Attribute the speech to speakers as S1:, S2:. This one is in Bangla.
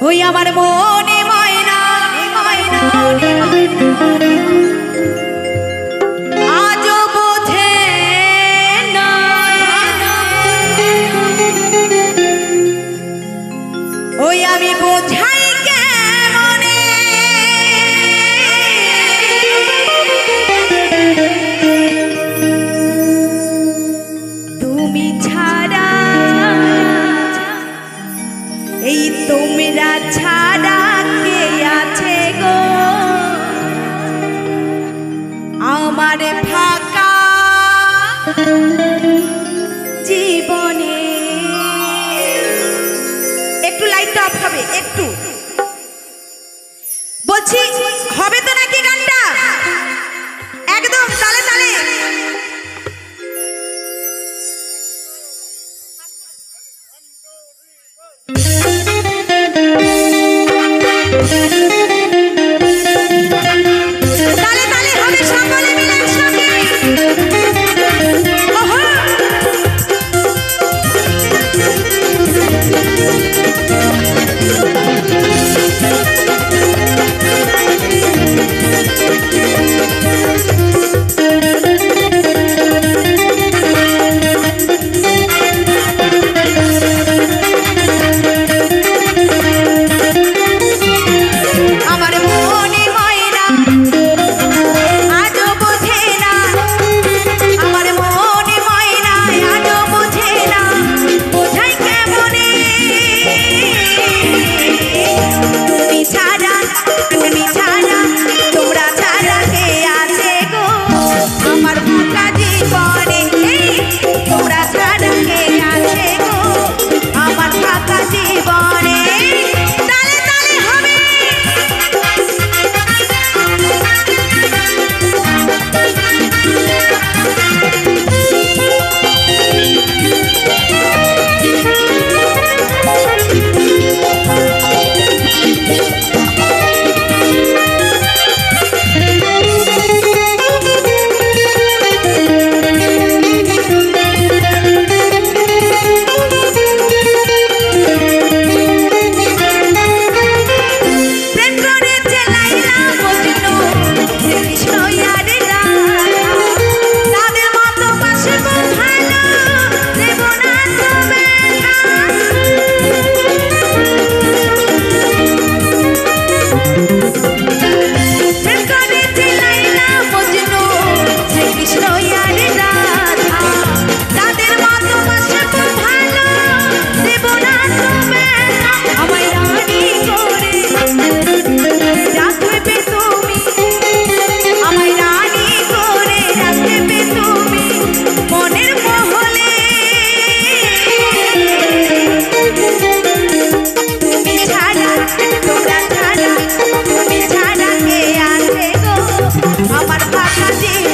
S1: ওই আমার মনে ময়না ময়না ওই আমি বোঝাই একটু। বলছি হবে তো নাকি গানটা? একদম তালে তালে। Amar passa de